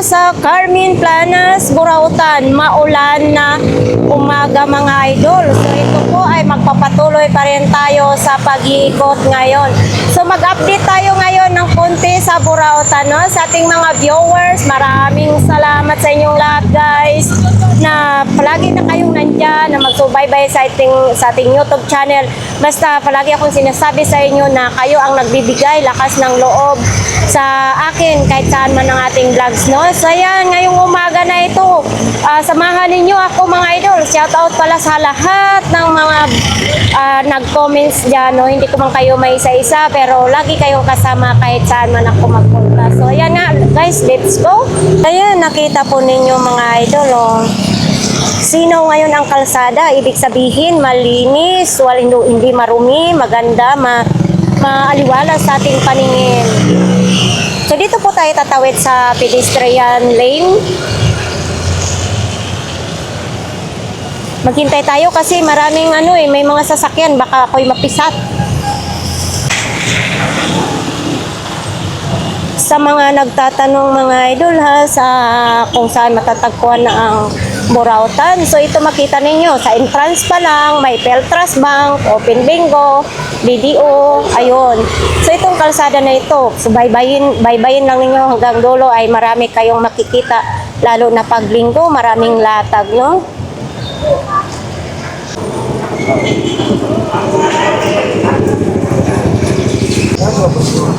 sa Carmen Planas, Burautan. Maulan na umaga mga idol. So ito po ay magpapatuloy pa rin tayo sa pag-iikot ngayon. So mag-update tayo ngayon ng konti sa Burautan. No? Sa ating mga viewers, maraming salamat sa inyong lahat guys na palagi na kayong nandyan, na magsubaybay sa ating, sa ating YouTube channel. Basta palagi akong sinasabi sa inyo na kayo ang nagbibigay lakas ng loob sa akin kahit saan man ang ating vlogs, no? So ayan, ngayong umaga na ito, ah, samahan ninyo ako mga idol. Shout out pala sa lahat ng mga ah, nag-comments dyan, no? Hindi ko man kayo may isa-isa, pero lagi kayong kasama kahit saan man ako magpunta. So ayan nga, guys, let's go. Ayan, nakita po ninyo mga idol, oh. Sino ngayon ang kalsada? Ibig sabihin, malinis, wal, hindi, marumi, maganda, ma, maaliwala sa ating paningin. So dito po tayo tatawid sa pedestrian lane. Maghintay tayo kasi maraming ano eh, may mga sasakyan, baka ako'y mapisat. Sa mga nagtatanong mga idol ha, sa kung saan matatagpuan na ang Burautan. So ito makita ninyo, sa entrance pa lang, may Peltras Bank, Open Bingo, BDO, ayun. So itong kalsada na ito, so baybayin, baybayin lang ninyo hanggang dulo ay marami kayong makikita, lalo na pag linggo, maraming latag, no?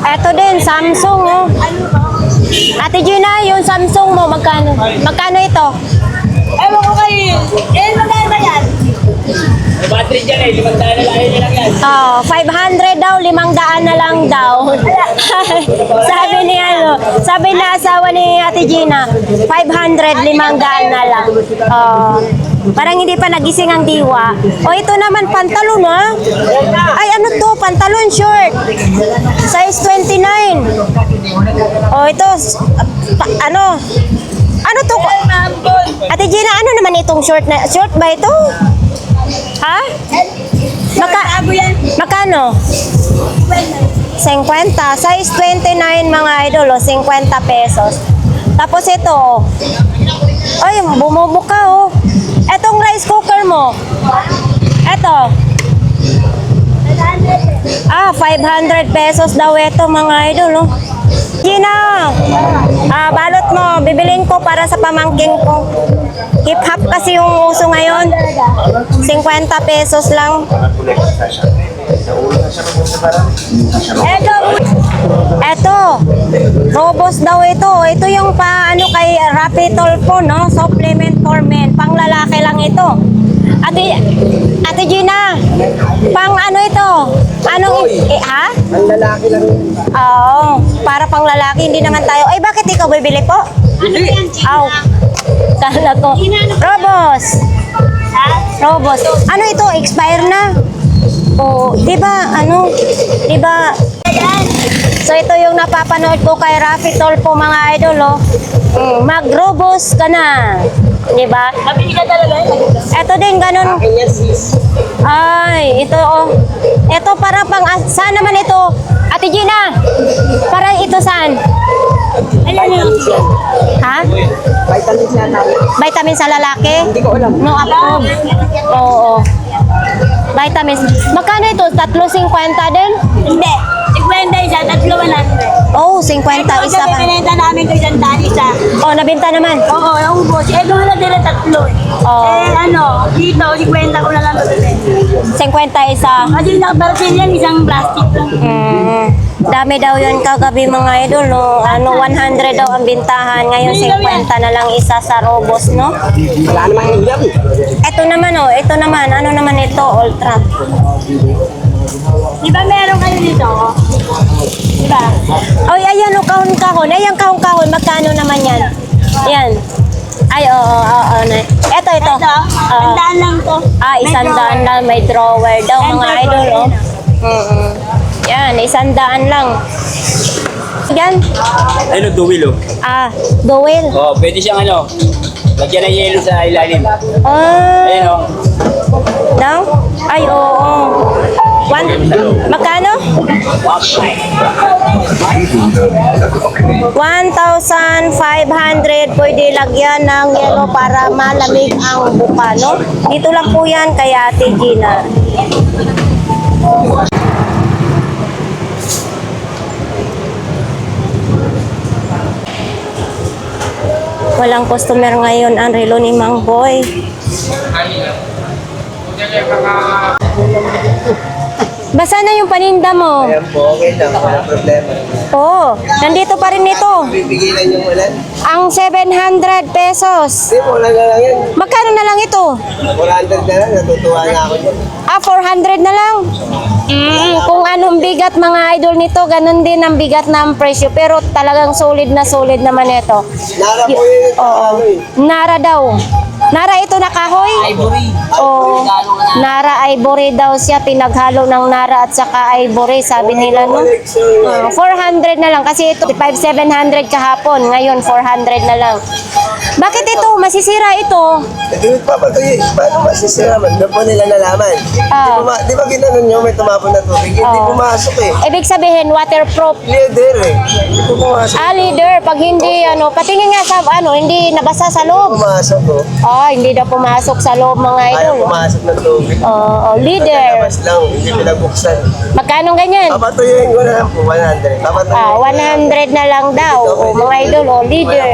Eto din, Samsung, oh. Ate Gina, yung Samsung mo, magkano? Magkano ito? Ewan ko kayo. Eh, maganda yan. Battery dyan eh, limang daan na lang yan. Oh, 500 daw, limang daan na lang daw. sabi ni ano, sabi na asawa ni Ate Gina, 500, limang daan na lang. Oh, parang hindi pa nagising ang diwa. Oh, ito naman pantalon ha. Ay, ano to? Pantalon short. Size 29. Oh, ito, pa- ano? Ano to? Ate Gina, ano naman itong short na? Short ba ito? Ha? Maka. Magkano? 50. Size 29 mga idol, oh, 50 pesos. Tapos ito, oh. ay, bumubuka oh. Etong rice cooker mo. Eto. Ah, 500 pesos daw ito mga idol, oh. Gina, ah, balot mo, bibilin ko para sa pamangking ko. Hip hop kasi yung uso ngayon. 50 pesos lang. Eto, eto, robos daw ito. Ito yung pa, ano, kay Rapi Tolpo, no? Supplement for men. Pang lalaki lang ito. Ate, Ate Gina, pang ano ito? Anong, eh, ha? Ang lalaki lang. Oo, para pang lalaki, hindi naman tayo. Ay, bakit ikaw bibili po? Aw, kala ko. Robos. Robos. Ano ito? Expire na? Oo, di ba, ano, di ba, So ito yung napapanood ko kay Rafi Tolpo mga idol, oh. Mm, mag-robos ka na. Di ba? Nabili ka talaga. Ito din, ganun. Sis. Ay, ito oh. Ito para pang ah, saan naman ito? Ate Gina. Para ito saan? Alam niyo. Ha? Vitamins na tayo. Vitamin sa lalaki? Hindi ko alam. No approve. Oo. Vitamins. Magkano ito? Tatlo 50 din? Hindi. 50 isa, tatlo 100. Oh, 50 Ito, isa pa. binenta namin ko isang tali isa. Oh, nabenta naman. Oo, yung ubos. Eh, doon na nila tatlo. Oo. Eh, ano, dito, 50 ko na lang ito. 50 isa. Kasi nakabarating yan, isang plastic lang. Mm. Dami daw yun kagabi mga idol, no? Ano, 100 daw ang bintahan. Ngayon, 50 na lang isa sa Robos, no? Wala ilaw eh. Ito naman, oh. Ito naman. Ano naman ito? Ultra. Di ba meron kayo dito? Di ba? Ay, ayan, oh, kahon-kahon. Ayan, kahon-kahon. Magkano naman yan? Yan. Ay, oo, oo, oo. oo. Ito, ito. Ito, Oo. tandaan lang to. Ah, isang May daan lang. May drawer daw, And mga drawer, idol, oh. yan. Mm-mm. Yan, isang daan lang. Yan. Ano, duwil oh. Ah, duwil. Oh, pwede siyang ano, lagyan ng yelo sa ilalim. Ah, Ayun oh. Magkano? 1,500 pwede lagyan ng yelo para malamig ang buka, no? Dito lang po yan kay Ate Gina. Walang customer ngayon ang relo ni Mang Boy. Basa na yung paninda mo. Ayan po, okay lang. Walang problema. Oo, nandito pa rin ito. Bibigilan yung ulan. Ang 700 pesos. Hindi, wala na lang yan. Magkano na lang ito? 400 na lang. Natutuwa na ako dyan. Ah, 400 na lang. Mm, kung anong bigat mga idol nito, ganun din ang bigat ng presyo. Pero talagang solid na solid naman ito. Nara po yun. Oo. Nara daw. Nara ito na kahoy? Ivory. Oo. Nara ivory daw siya. Pinaghalo ng Nara at saka ivory, sabi nila no. Collection. Ah, 400 na lang kasi ito 5700 kahapon, ngayon 400 na lang. Bakit ito masisira ito? Eh, di ba papatuloy? Paano masisira man? Doon po nila nalaman. Ah. Di, ba, di ba ginanon nyo may tumapon na tubig? Hindi Oo. pumasok eh. Ibig sabihin waterproof. Leader eh. Hindi po pumasok. Ah, leader, pag hindi ano, patingin nga sa ano, hindi nabasa sa loob. Pumasok oh. Ah, hindi daw pumasok sa loob mga Ayaw idol. pumasok ng tubig. Oo, leader. Labas lang. Hindi pinagbuksan. Magkano ganyan? Papatuyuin ko na lang po. 100. Papatuyuin Ah, ko na lang. 100 na lang daw. O, mga idol, o, leader.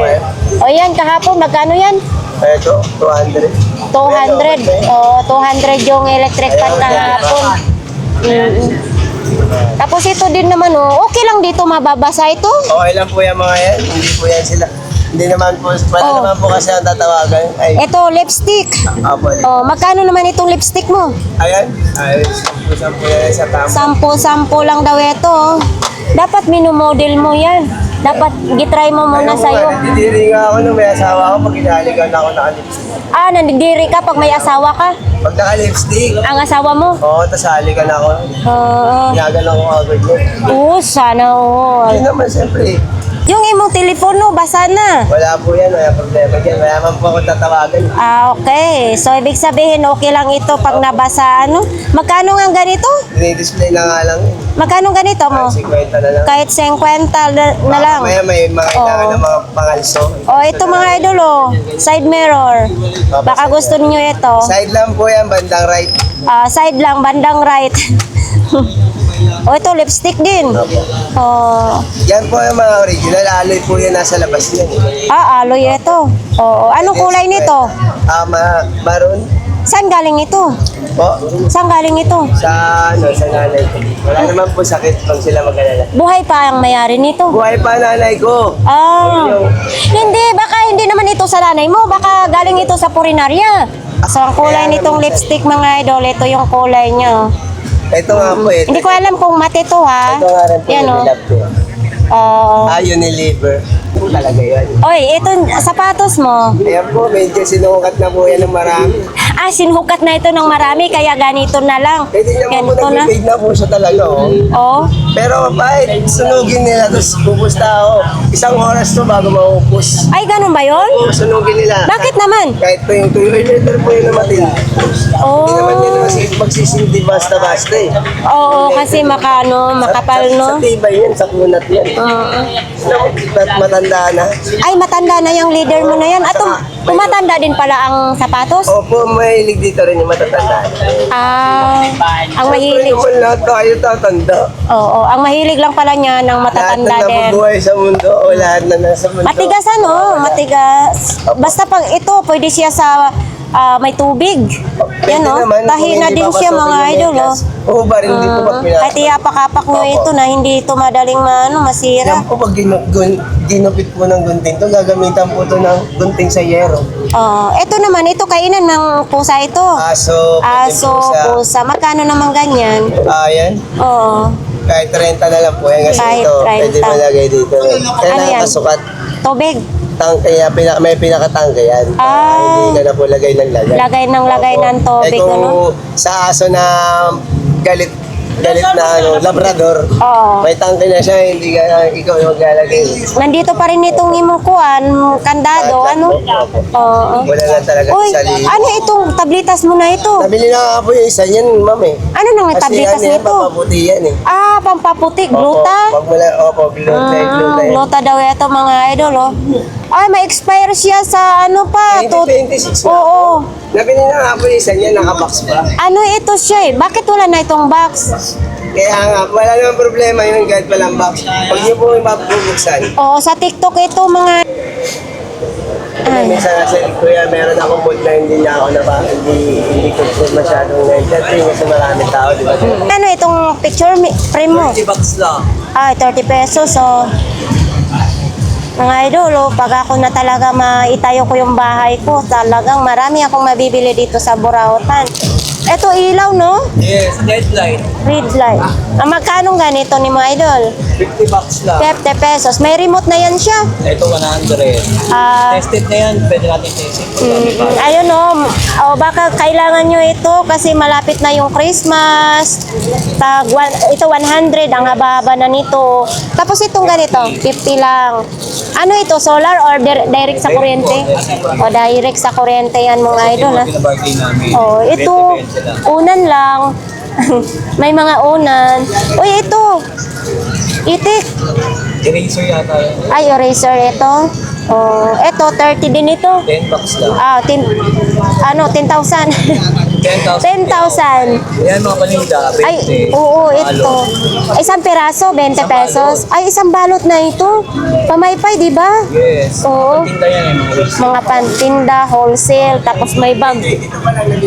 O, yan, kahapon, magkano yan? Ito, 200. 200. O, 200 yung electric fan kahapon. Mm. Tapos ito din naman, oh, okay lang dito mababasa ito. Okay lang po yan mga yan. Hindi po yan sila. Hindi naman po, wala Oh. naman po kasi ang tatawagan. Ay, Ito, lipstick. apo. Oh, magkano naman itong lipstick mo? Ayan. Ay, sampu-sampu yan sa tama. Sampo-sampo lang daw ito. oh. Dapat minumodel mo yan. Dapat gitry mo muna Ayun, sa'yo. Nandidiri nga ako nung may asawa ko pag hinalikan ako naka-lipstick. Ah, nandidiri ka pag may asawa ka. Pag naka-lipstick, Ang asawa mo. oo, tas halikan ako. Oo. Hinagan ako agad yun. Oo, sana all. Hindi naman siyempre. Yung imong telepono, basa na. Wala po yan, wala problema dyan. Wala man po ako tatawagan. Ah, okay. So, ibig sabihin, okay lang ito pag nabasa, ano? Magkano nga ganito? Dinidisplay na nga lang yun. Magkano ganito mo? 50 na lang. Kahit 50 na, na lang. Maya may mga kailangan Oo. ng mga pangalso. Oh, ito mga idol, oh. Side mirror. Baka gusto niyo ito. Side lang po yan, bandang right. Ah, side lang, bandang right. oh, ito, lipstick din. Oh. Yan po yung mga original. Alloy po yan nasa labas yan. Ah, aloy ito. Oo. Anong kulay nito? Ah, ma maroon. Saan galing ito? Po, Saan galing ito? sa ano, sa nanay ko. Wala naman po sakit pag sila mag-alala. Buhay pa ang mayari nito. Buhay pa nanay ko. Ah. Hindi, baka hindi naman ito sa nanay mo. Baka galing ito sa purinarya. So, ang kulay nitong lipstick, mga idol, ito yung kulay niya. Ito nga po eh. Hindi ko alam kung mati to, ha? Ito nga rin po Yan, yung oh. nilab ko. Oo. Ah, Unilever. Ito talaga yun. Oy, ito, sapatos mo. Ayan po, medyo sinukat na po yan ng marami. Ah, sinukat na ito ng marami, kaya ganito na lang. Pwede naman po Ganito na. na po siya talaga, oh. Oh. Pero kahit sunugin nila, tapos pupusta ako. Isang oras to bago maupos. Ay, ganun ba yon? Oo, sunugin nila. Bakit naman? Kahit po yung tuyo letter po yun naman Oh. Hindi naman yun kasi magsisindi basta-basta eh. Oo, kasi makano, makapal, Sa, sa no? tibay yan, sa kunat yan. Oo. At matanda na. Ay, matanda na yung leader mo na yan. At tum- tumatanda din pala ang sapatos? Opo, mahilig dito rin yung matatanda. Ah, ang mahilig. Siyempre naman lahat tayo tatanda. Oo, ang mahilig lang pala niya ng Lahat matatanda na din. nabubuhay sa mundo o lahat na nasa mundo. Matigas ano, matigas. Basta pag ito, pwede siya sa ah, may tubig. Pwede Yan no, naman, tahi kung na din siya mga idol. Oh. medyas. Oo ba rin, hindi po pag pinasok. Kahit iyapak-apak mo ito na hindi ito madaling maano, masira. Yan po pag ginupit po ng gunting to, gagamitan po to ng gunting sa yero. Oo, ito naman, ito kainan ng pusa ito. Aso, pwede Aso, pusa, magkano naman ganyan? Ah, yan. Oo, Kahit 30 na lang po yan kasi Kahit ito, pwede 30. malagay dito. Kailangan Ano yan? kasukat. tubig. Tangke, yan, pinaka, may pinakatangke yan. Ah. hindi ka na po lagay ng lagay. Lagay ng lagay Opo. ng tubig, Eh kung ano? sa aso na galit galit na ano, labrador. Oo. May tangke na siya, hindi ka, ikaw yung maglalagay. Nandito pa rin itong imukuan, kandado, ano? Oo. Wala na talaga Uy, sa libo. ano itong tablitas mo na ito? Nabili na nga po yung isa niyan, ma'am eh. Ano nang tablitas ano yan, nito? papaputi yan eh. Ah, pampaputi, Opo, gluta? Pag mula, opo, gluta, Ah, gluta yan. gluta daw ito mga idol, oh. Ay, may expire siya sa ano pa? to- 2026 na Oo. po. Nabili na nga po yung isa niya, nakabox pa. Ano ito siya eh? Bakit wala na itong box? Kaya nga, wala namang problema yun kahit walang box. Pag niyo po yung mabubuksan, Oo, sa TikTok ito mga... Ay. minsan sa kuya, meron akong mood na hindi niya ako naba, hindi, hindi ko po masyadong na-entertain kasi maraming tao, di ba? Ano itong picture mi- frame mo? bucks lang. Ay, 30 pesos. So, mga idol, oh, pag ako na talaga maitayo ko yung bahay ko, talagang marami akong mabibili dito sa Burautan. Ito ilaw, no? Yes, deadline. Red light. Ah, magkano ganito ni mga idol? 50 bucks lang. 50 pesos. May remote na yan siya. Ito 100. Ah, Tested na yan, pwede natin testing. Mm, ayun o, oh, baka kailangan nyo ito kasi malapit na yung Christmas. Tag, one, ito 100, ang haba-haba na nito. Tapos itong ganito, 50 lang. Ano ito, solar or dir- direct sa kuryente? O direct sa kuryente yan mga idol ha. Oh, ito, 20 lang. Unan lang. May mga unan. Uy, ito. Itik. Eraser yata yun. Ay, eraser ito. Oh, ito, 30 din ito. 10 bucks lang. Ah, tin, ano, 10,000. 10,000. 10,000. Yan mga paninda, 20. Ay, oo, Palo. ito. Isang piraso, 20 pesos. Ay, isang balot na ito. Pamaypay, di ba? Yes. Oo. Yan eh, mga wheels. Mga pantinda, wholesale, tapos may bag.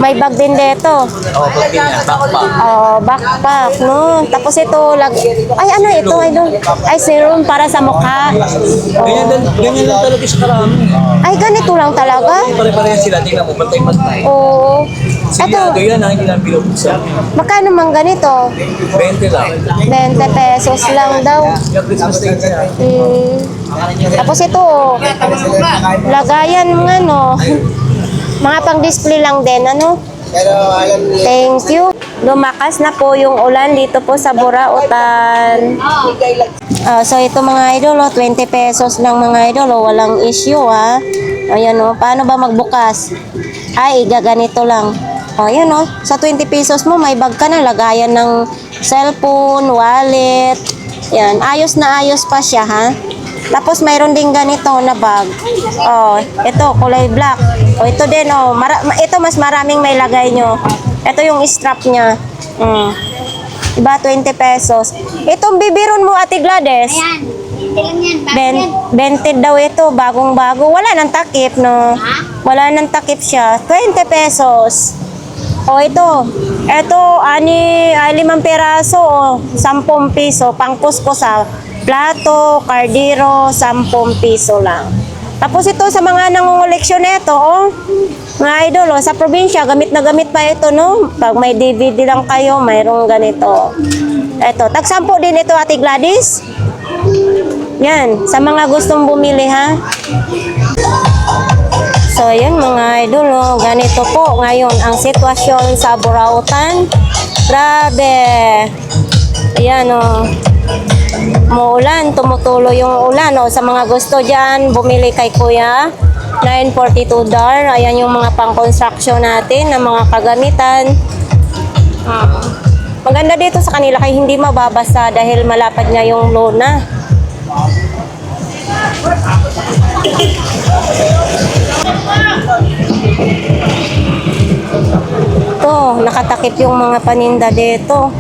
May bag din dito. Oo, yan, backpack. Oh, backpack, no? Tapos ito, lag... Ay, ano ito? Ay, doon. Ay, serum para sa mukha. Ganyan, lang, ganyan lang talaga siya karami. Ay, ganito lang talaga. Pare-pareho sila, tingnan mo, pantay-pantay. Oo. Sigurado Ito, yan, ha, hindi lang binubuksan. magkano mang ganito? 20 lang. 20 pesos lang daw. Yung Christmas. Hmm. Tapos ito, lagayan mga ano, mga pang-display lang din, ano? Pero alam niyo, Thank you. Lumakas na po yung ulan dito po sa Burautan. Ah, so ito mga idol, oh, 20 pesos lang mga idol, oh, walang issue ha. Ayan oh, paano ba magbukas? Ay, gaganito lang. O, ayan oh, sa 20 pesos mo, may bag ka na, lagayan ng cellphone, wallet. Yan, ayos na ayos pa siya ha. Tapos mayroon din ganito na bag. Oh, ito kulay black. Oh, ito din oh, mara- ma- ito mas maraming may lagay nyo. Ito yung strap niya. Mm. Diba, 20 pesos. Itong bibiron mo, Ate Gladys. Ayan. Ben, yan? 20 daw ito, bagong-bago. Wala nang takip, no? Wala nang takip siya. 20 pesos. O ito, ito, ani, ay, limang peraso, o, 10 piso, pangkusko sa plato, kardiro, 10 piso lang. Tapos ito sa mga nangungoleksyon nito, oh, mga idol, oh, sa probinsya, gamit na gamit pa ito, no? Pag may DVD lang kayo, mayroong ganito. Ito, tag 10 din ito, Ate Gladys. Yan, sa mga gustong bumili ha. Mga ganito po ngayon ang sitwasyon sa Burautan. Grabe. Ayan, oh. Muulan, tumutulo yung ulan. Oh. Sa mga gusto dyan, bumili kay Kuya. 942 dar. Ayan yung mga pang-construction natin na mga kagamitan. Ah. Maganda dito sa kanila kay hindi mababasa dahil malapad nga yung lona. Ito, nakatakip yung mga paninda dito.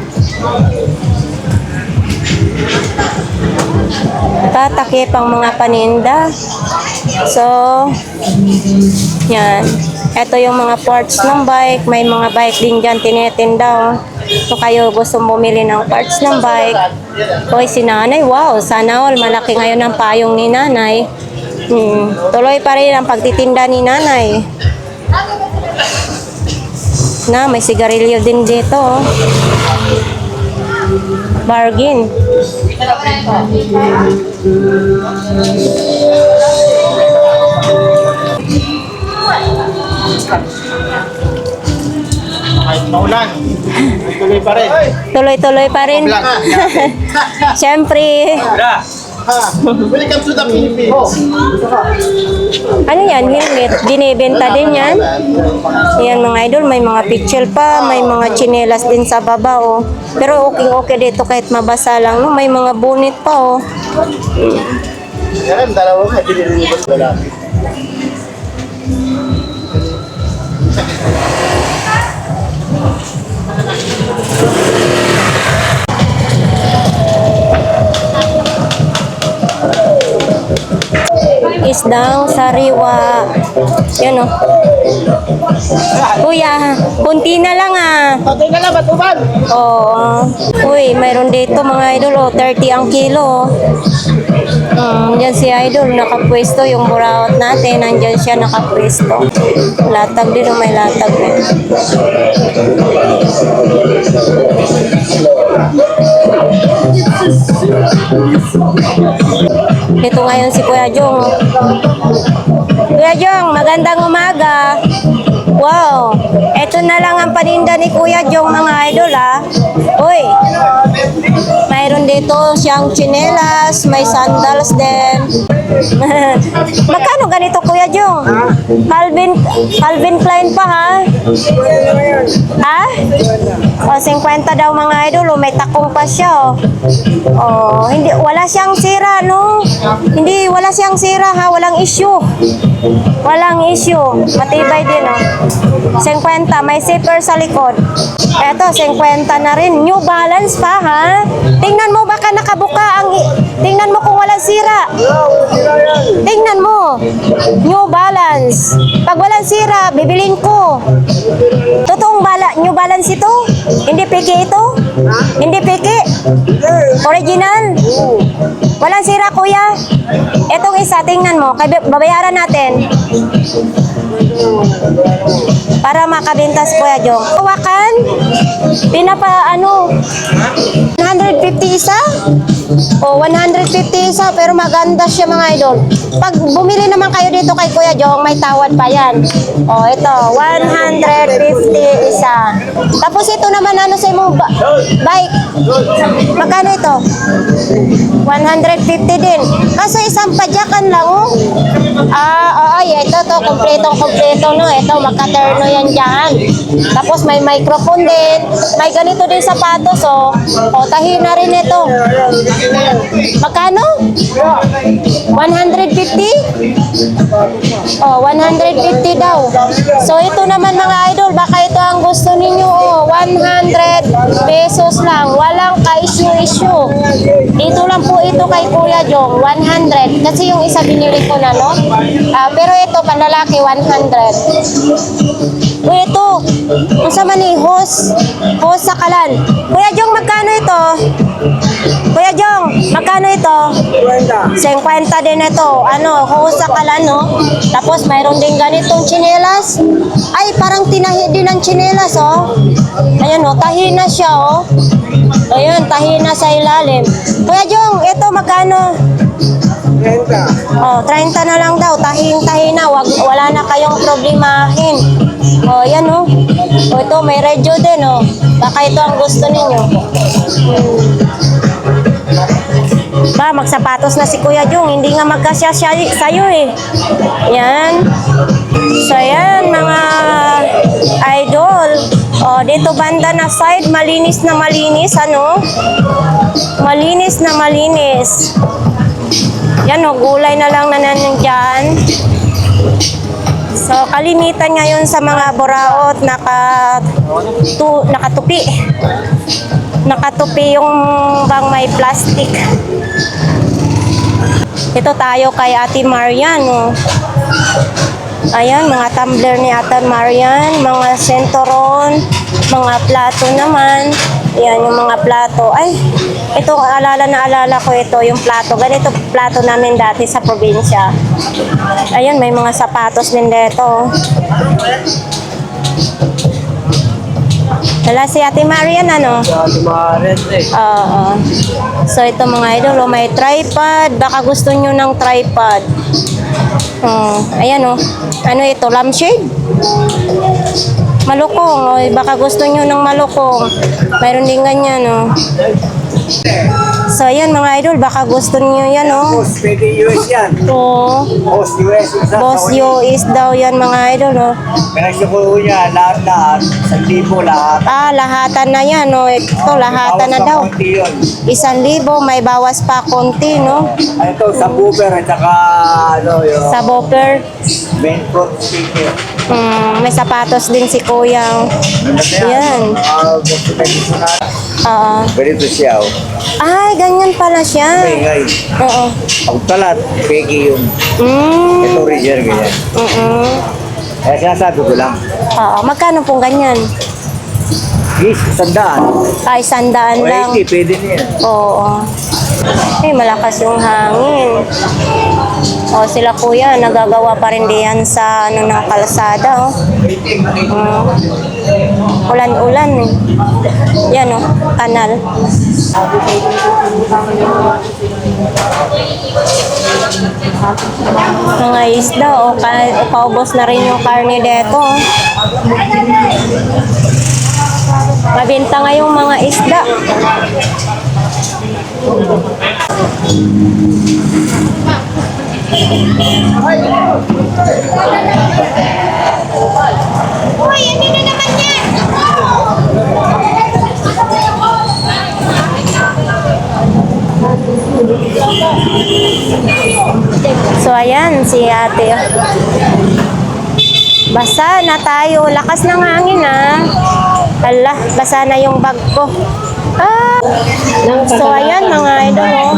Nakatakip ang mga paninda. So, yan. Ito yung mga parts ng bike. May mga bike din dyan tinitinda. oh. Kung kayo gusto bumili ng parts ng bike. Hoy, si nanay, wow, sana all malaki ngayon ang payong ni nanay. Hmm, tuloy pa rin ang pagtitinda ni nanay. Na, may sigarilyo din dito. oh. Bargain. Kahit maulan, tuloy pa pa rin. Tuloy-tuloy pa rin. Siyempre, Welcome to the Philippines. ano yan, helmet. Binibenta din yan. Yan mga idol, may mga picture pa, may mga chinelas din sa baba, oh. Pero okay-okay dito kahit mabasa lang, no? May mga bonnet pa, oh. Yan, dalawa nga, dinilibat lalaki. Isdang sariwa. Yan, oh. Kuya, kunti na lang, ah. Ka na, batuban! Oo. Uy, mayroon dito mga idol, oh, 30 ang kilo. Um, yan si idol, nakapwesto yung buraot natin. Nandyan siya nakapwesto. Latag din, oh, may latag din. Ito ngayon si Kuya Jong. Kuya Jong, magandang umaga. Wow, ito na lang ang paninda ni Kuya Jong mga idol ha. Uy, mayroon dito siyang chinelas, may sandals din. Magkano ganito Kuya Jong? Calvin, Calvin Klein pa ha? Ha? O, 50 daw mga idol, oh, may takong pa siya. Oh. Oh, hindi wala siyang sira no. Hindi wala siyang sira ha, walang issue. Walang issue. Matibay din oh. 50, may zipper sa likod. Eto, 50 na rin. New Balance pa ha. Tingnan mo baka nakabuka ang Tingnan mo kung walang sira. Tingnan mo. New Balance. Pag walang sira, bibilin ko. Totoong bala, New Balance ito? Hindi peke ito? Hindi peke? Original? Walang sira, kuya. Etong isa, tingnan mo. Babayaran natin. Para makabenta si Kuya Jong. Hawakan. Pinapa, ano, 150 isa? O, 150 isa, pero maganda siya mga idol. Pag bumili naman kayo dito kay Kuya Jong, may tawad pa yan. O, ito, 150 isa. Tapos ito naman, ano sa imong ba- bike? Magkano ito? 150 din. Kaso isang padyakan lang, oh. Ah, oo, ay, ito to, kompletong kompleto, no. Ito, magkaterno yan dyan. Tapos may microphone din. May ganito din sapatos, oh. O, tahi na rin ito. Magkano? 150? Oh, 150 daw. So, ito naman mga idol, baka ito ang gusto ninyo, oh. 100 pesos lang. Walang ka-issue-issue. Dito lang po ito kay Kuya Jong, 100. Kasi yung isa binili ko na, no? Ah, pero ito, panlalaki, 100. Uy, ito. Ang sama ni Hos. Hos sa kalan. Kuya Jong, magkano ito? Kuya Jong, magkano ito? 50 din ito. Ano, hos sa kalan, no? Tapos mayroon din ganitong chinelas. Ay, parang tinahi din ng chinelas, oh. Ayan, oh, tahi na siya, oh. Ayan, tahi na sa ilalim. Kuya Jong, ito magkano? 30. Oh, 30 na lang daw. Tahing-tahi na. Wag, wala na kayong problemahin. Oh, yan oh. Oh, ito may radio din oh. Baka ito ang gusto ninyo. Ba, magsapatos na si Kuya Jung. Hindi nga magkasya siya sa'yo eh. Yan. So, yan mga idol. Oh, dito banda na side, malinis na malinis, ano? Malinis na malinis. Yan o, gulay na lang na nandiyan. So, kalimitan ngayon sa mga buraot, naka, tu, nakatupi. Nakatupi yung bang may plastic. Ito tayo kay Ate Marian. Oh. Ayan, mga tumbler ni Ate Marian, mga sentoron, mga plato naman. Ayan, yung mga plato. Ay, ito, alala na alala ko ito, yung plato. Ganito plato namin dati sa probinsya. Ayan, may mga sapatos din dito. Wala si Ate Marian, ano? Oo. So, ito mga idol, oh, may tripod. Baka gusto nyo ng tripod. Oh, ayan oh. Ano ito? Lampshade? Malukong. Oy, baka gusto nyo ng malukong. Mayroon din ganyan, oh. So, ayan mga idol, baka gusto nyo yan, oh. Boss, pwede US yan. Oo. Boss US. Boss is daw yan mga idol, oh. Pinagsuko niya, lahat-lahat. Sa libo lahat. Ah, lahatan na yan, oh. Ito, lahatan na daw. Isang libo, may bawas pa konti, no? Ano to, sa boober at saka ano, yung Sa bopper. main front Hmm, may sapatos din si Kuyang. Yan. Ah, na. Oo. Ganito siya, oh. Ay, ganyan pala siya. Ingay. Oo. Ang talat, peki yung Mm. ito region ganyan. Mm-mm. Kaya sinasabi ko lang, Oo. Magkano pong ganyan? is, sandaan. Ay, sandaan O lang. 80, pwede niya. Oo. Eh, malakas yung hangin. O, sila kuya, nagagawa pa rin diyan sa ano ng kalsada, oh. Mm. Ulan-ulan, eh. Yan, oh, kanal. Mga isda, o, ka, paubos na rin yung karne dito, oh. Mabinta nga mga isda. Uy, ano na naman yan? So ayan, si ate. Basa na tayo. Lakas ng hangin ah. Ala, basa na yung bag ko. So ayan mga idol. oh.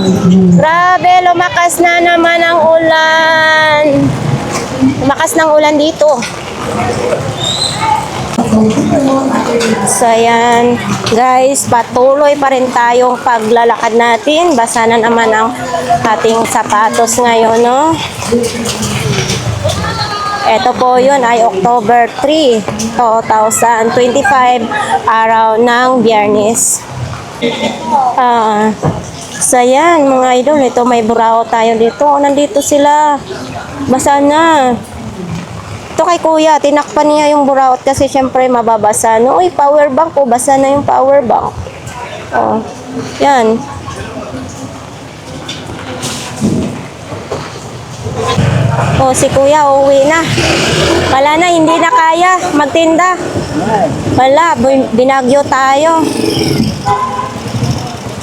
Grabe, lumakas na naman ang ulan. Lumakas ng ulan dito. So ayan, guys, patuloy pa rin tayong paglalakad natin. Basa na naman ang ating sapatos ngayon, no? Ito po yun ay October 3, 2025, araw ng biyernes. Ah, so ayan, mga idol, ito may burao tayo dito. Oh, Nandito sila. Basa na. Ito kay kuya, tinakpan niya yung buraot kasi syempre mababasa. No, uy, power bank ko, basa na yung power bank. Oh, yan. Oh, si kuya, uuwi na. Wala na, hindi na kaya magtinda. Wala, bin- binagyo tayo.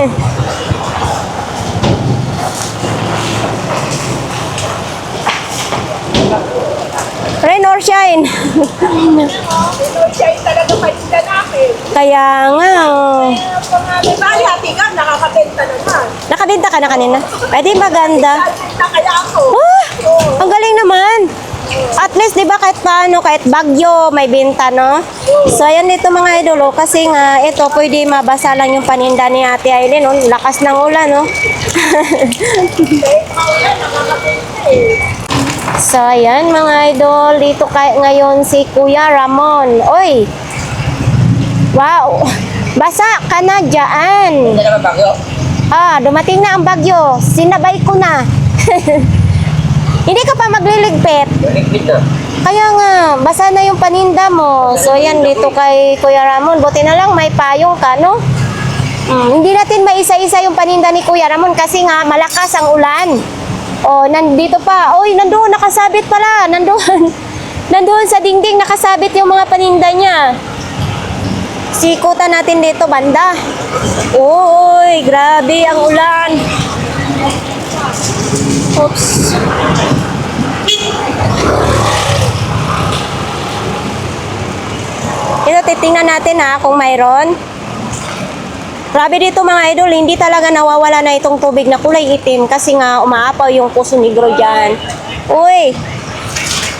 Rain or shine? Siya yung talaga paninda namin. Kaya nga, oh. May bali, hati ka, nakakabenta naman. nakabinta ka na kanina? Di maganda. Benta kaya ako. Ah, ang galing naman. At least, di ba, kahit paano, kahit bagyo, may binta, no? So, ayan dito mga idolo, kasi nga, ito, pwede mabasa lang yung paninda ni Ate Aileen, no? Lakas ng ulan, no? so, ayan mga idol, dito kay, ngayon si Kuya Ramon. Oy! Wow! Basa ka na dyan! Ah, dumating na ang bagyo. Sinabay ko na. Hindi ka pa magliligpit. Ligpit na. Kaya nga, basa na yung paninda mo. So, yan dito kay Kuya Ramon. Buti na lang may payong ka, no? Mm, hindi natin maisa-isa yung paninda ni Kuya Ramon kasi nga malakas ang ulan. Oh, nandito pa. Oy, nandoon, nakasabit pala. Nandoon. Nandoon sa dingding, nakasabit yung mga paninda niya. Sikutan natin dito, banda. Uy, grabe ang ulan. Oops. Ito, titingnan natin ha kung mayroon. Grabe dito mga idol, hindi talaga nawawala na itong tubig na kulay itim kasi nga umaapaw yung puso negro dyan. Uy!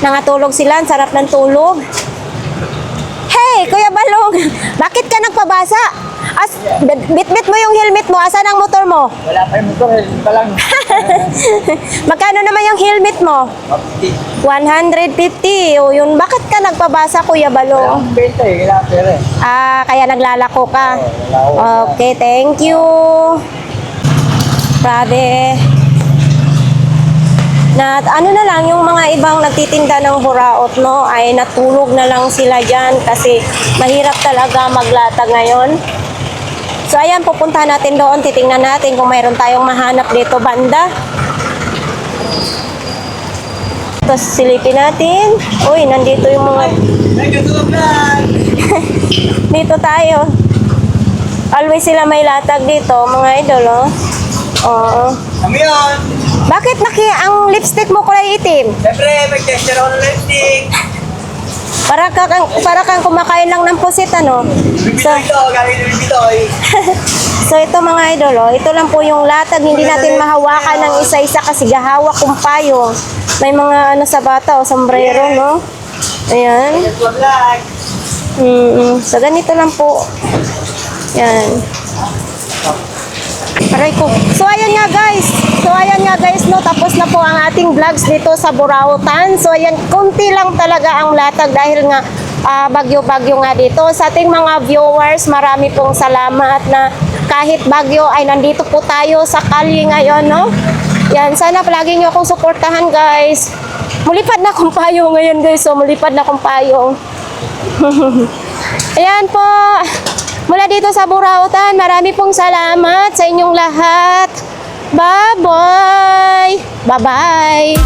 Nangatulog sila, sarap ng tulog. Hey, Kuya Balong, bakit ka nagpabasa? As, bit- bit-bit mo yung helmet mo, asan ang motor mo? Wala pa yung motor, eh. pa lang. Magkano naman yung helmet mo? 150. O yun, bakit ka nagpabasa, Kuya Balong? Ang benta eh, kailangan pera eh. Ah, kaya naglalako ka. lalako. Okay, thank you. Grabe. Na ano na lang yung mga ibang nagtitinda ng huraot no ay natulog na lang sila diyan kasi mahirap talaga maglatag ngayon. So ayan, pupunta natin doon, titingnan natin kung mayroon tayong mahanap dito banda. Tapos silipin natin. Uy, nandito yung mga dito tayo. Always sila may latag dito, mga idol, oh. Oo. Kami yun! Bakit naki ang lipstick mo kulay itim? Siyempre, mag-tester ako ng lipstick. Para ka kang para kang kumakain lang ng pusit ano. So, so ito mga idol, oh, ito lang po yung latag, hindi natin mahawakan ng isa-isa kasi gahawak kung payong. May mga ano sa bata, oh, sombrero, no? Ayan. Vlog. Mm, so ganito lang po. Yan. Aray ko. So ayan nga guys. So ayan nga guys no, tapos na po ang ating vlogs dito sa Burautan. So ayan, konti lang talaga ang latag dahil nga ah, bagyo-bagyo nga dito. Sa ating mga viewers, marami pong salamat na kahit bagyo ay nandito po tayo sa kalye ngayon, no? Yan, sana palagi nyo akong suportahan guys. Mulipad na akong payong ngayon guys. So mulipad na akong payong. Ayan po. Mula dito sa Burautan, marami pong salamat sa inyong lahat. Bye-bye! Bye-bye!